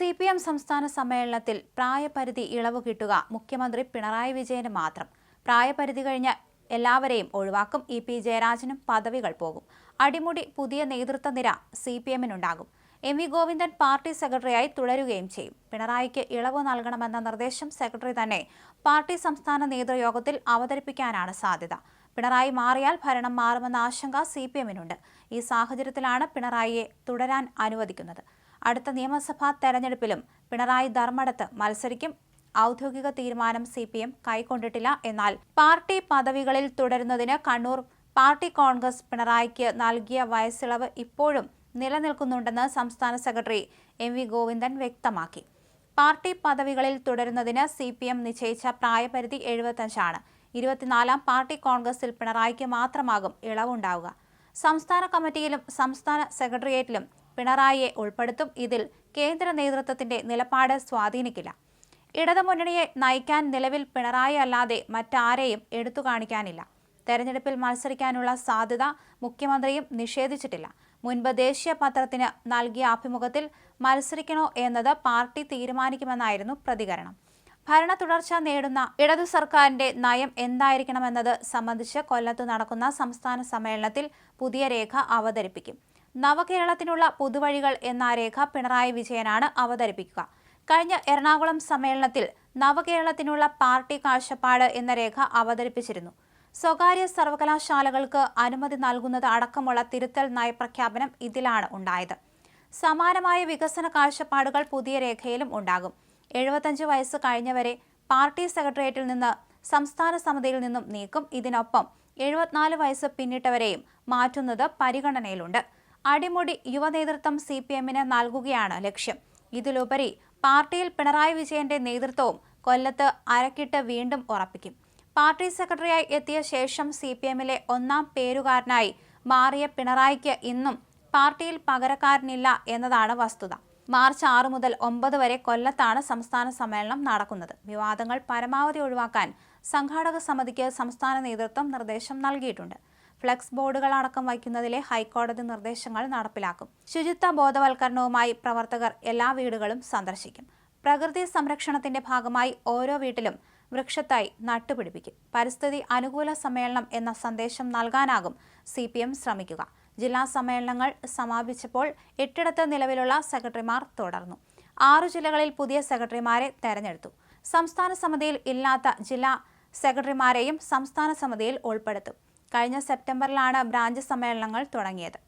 C P M സംസ്ഥാന സമ്മേളനത്തിൽ പ്രായപരിധി ഇളവ് കിട്ടുക മുഖ്യമന്ത്രി പിണറായി വിജയന് മാത്രം. പ്രായപരിധി കഴിഞ്ഞ എല്ലാവരെയും ഒഴിവാക്കും. ഇ പി ജയരാജനും പദവികൾ പോകും. അടിമുടി പുതിയ നേതൃത്വ നിര സി പി എമ്മിനുണ്ടാകും എം വി ഗോവിന്ദൻ പാർട്ടി സെക്രട്ടറിയായി തുടരുകയും ചെയ്യും. പിണറായിക്ക് ഇളവ് നൽകണമെന്ന നിർദ്ദേശം സെക്രട്ടറി തന്നെ പാർട്ടി സംസ്ഥാന നേതൃയോഗത്തിൽ അവതരിപ്പിക്കാനാണ് സാധ്യത. പിണറായി മാറിയാൽ ഭരണം മാറുമെന്ന ആശങ്ക സി പി എമ്മിനുണ്ട് ഈ സാഹചര്യത്തിലാണ് പിണറായിയെ തുടരാൻ അനുവദിക്കുന്നത്. അടുത്ത നിയമസഭാ തെരഞ്ഞെടുപ്പിലും പിണറായി ധർമ്മടത്ത് മത്സരിക്കും. ഔദ്യോഗിക തീരുമാനം സി പി എം കൈക്കൊണ്ടിട്ടില്ല. എന്നാൽ പാർട്ടി പദവികളിൽ തുടരുന്നതിന് കണ്ണൂർ പാർട്ടി കോൺഗ്രസ് പിണറായിക്ക് നൽകിയ വയസ്സിളവ് ഇപ്പോഴും നിലനിൽക്കുന്നുണ്ടെന്ന് സംസ്ഥാന സെക്രട്ടറി എം വി ഗോവിന്ദൻ വ്യക്തമാക്കി. പാർട്ടി പദവികളിൽ തുടരുന്നതിന് സി പി എം നിശ്ചയിച്ച പ്രായപരിധി എഴുപത്തഞ്ചാണ്. ഇരുപത്തിനാലാം പാർട്ടി കോൺഗ്രസിൽ പിണറായിക്ക് മാത്രമാകും ഇളവുണ്ടാവുക. സംസ്ഥാന കമ്മിറ്റിയിലും സംസ്ഥാന സെക്രട്ടേറിയറ്റിലും പിണറായിയെ ഉൾപ്പെടുത്തും ഇതിൽ കേന്ദ്ര നേതൃത്വത്തിന്റെ നിലപാട് സ്വാധീനിക്കില്ല. ഇടതുമുന്നണിയെ നയിക്കാൻ നിലവിൽ പിണറായി അല്ലാതെ മറ്റാരെയും എടുത്തു കാണിക്കാനില്ല. തെരഞ്ഞെടുപ്പിൽ മത്സരിക്കാനുള്ള സാധ്യത മുഖ്യമന്ത്രിയും നിഷേധിച്ചിട്ടില്ല. മുൻപ് ദേശീയ പത്രത്തിന് നൽകിയ അഭിമുഖത്തിൽ മത്സരിക്കണോ എന്നത് പാർട്ടി തീരുമാനിക്കുമെന്നായിരുന്നു പ്രതികരണം. ഭരണ തുടർച്ച നേടുന്ന ഇടതു സർക്കാരിന്റെ നയം എന്തായിരിക്കണമെന്നത് സംബന്ധിച്ച് കൊല്ലത്ത് നടക്കുന്ന സംസ്ഥാന സമ്മേളനത്തിൽ പുതിയ രേഖ അവതരിപ്പിക്കും. നവകേരളത്തിനുള്ള പുതുവഴികൾ എന്ന രേഖ പിണറായി വിജയനാണ് അവതരിപ്പിക്കുക. കഴിഞ്ഞ എറണാകുളം സമ്മേളനത്തിൽ നവകേരളത്തിനുള്ള പാർട്ടി കാഴ്ചപ്പാട് എന്ന രേഖ അവതരിപ്പിച്ചിരുന്നു. സ്വകാര്യ സർവകലാശാലകൾക്ക് അനുമതി നൽകുന്നത് അടക്കമുള്ള തിരുത്തൽ നയപ്രഖ്യാപനം ഇതിലാണ് ഉണ്ടായത്. സമാനമായ വികസന കാഴ്ചപ്പാടുകൾ പുതിയ രേഖയിലും ഉണ്ടാകും. എഴുപത്തഞ്ച് വയസ്സ് കഴിഞ്ഞവരെ പാർട്ടി സെക്രട്ടേറിയറ്റിൽ നിന്ന് സംസ്ഥാന സമിതിയിൽ നിന്നും നീക്കും. ഇതിനൊപ്പം എഴുപത്തിനാല് വയസ്സ് പിന്നിട്ടവരെയും മാറ്റുന്നത് പരിഗണനയിലുണ്ട്. അടിമുടി യുവനേതൃത്വം സി പി എമ്മിന് നൽകുകയാണ് ലക്ഷ്യം. ഇതിലുപരി പാർട്ടിയിൽ പിണറായി വിജയന്റെ നേതൃത്വവും കൊല്ലത്ത് അരക്കിട്ട് വീണ്ടും ഉറപ്പിക്കും. പാർട്ടി സെക്രട്ടറിയായി എത്തിയ ശേഷം സി പി എമ്മിലെ ഒന്നാം പേരുകാരനായി മാറിയ പിണറായിക്ക് ഇന്നും പാർട്ടിയിൽ പകരക്കാരനില്ല എന്നതാണ് വസ്തുത. മാർച്ച് ആറ് മുതൽ ഒമ്പത് വരെ കൊല്ലത്താണ് സംസ്ഥാന സമ്മേളനം നടക്കുന്നത്. വിവാദങ്ങൾ പരമാവധി ഒഴിവാക്കാൻ സംഘാടക സമിതിക്ക് സംസ്ഥാന നേതൃത്വം നിർദ്ദേശം നൽകിയിട്ടുണ്ട്. ഫ്ലെക്സ് ബോർഡുകൾ അടക്കം വയ്ക്കുന്നതിലെ ഹൈക്കോടതി നിർദ്ദേശങ്ങൾ നടപ്പിലാക്കും. ശുചിത്വ ബോധവൽക്കരണവുമായി പ്രവർത്തകർ എല്ലാ വീടുകളും സന്ദർശിക്കും. പ്രകൃതി സംരക്ഷണത്തിന്റെ ഭാഗമായി ഓരോ വീട്ടിലും വൃക്ഷത്തായി നട്ടുപിടിപ്പിക്കും. പരിസ്ഥിതി അനുകൂല സമ്മേളനം എന്ന സന്ദേശം നൽകാനാകും സി പി എം ശ്രമിക്കുക. ജില്ലാ സമ്മേളനങ്ങൾ സമാപിച്ചപ്പോൾ എട്ടിടത്ത് നിലവിലുള്ള സെക്രട്ടറിമാർ തുടർന്നു. ആറു ജില്ലകളിൽ പുതിയ സെക്രട്ടറിമാരെ തെരഞ്ഞെടുത്തു. സംസ്ഥാന സമിതിയിൽ ഇല്ലാത്ത ജില്ലാ സെക്രട്ടറിമാരെയും സംസ്ഥാന സമിതിയിൽ ഉൾപ്പെടുത്തും. കഴിഞ്ഞ സെപ്റ്റംബറിലാണ് ബ്രാഞ്ച് സമ്മേളനങ്ങൾ തുടങ്ങിയത്